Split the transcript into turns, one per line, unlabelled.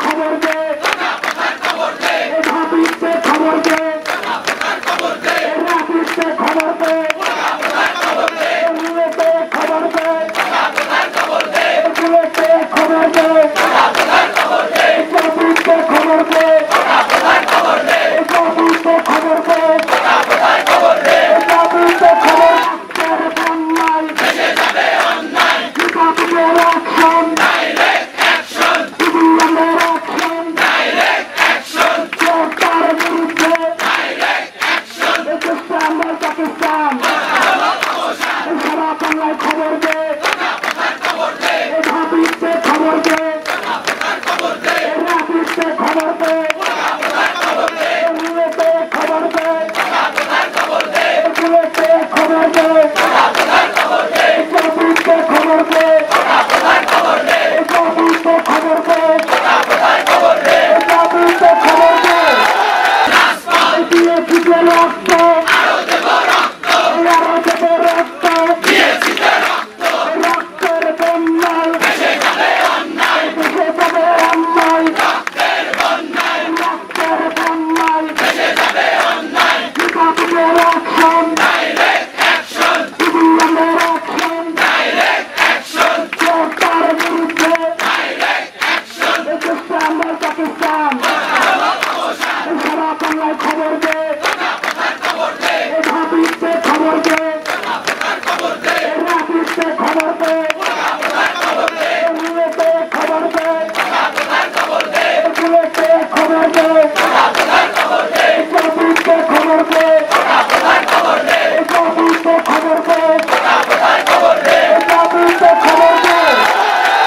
খবর দে। Bye-bye. প্রথার খবর দে ওঠাপিতে খবর দে ওঠাপিতে খবর দে এগুলোতে খবর দে এগুলোতে খবর দে ওঠাপিতে খবর দে ওঠাপিতে খবর দে ওঠাপিতে খবর দে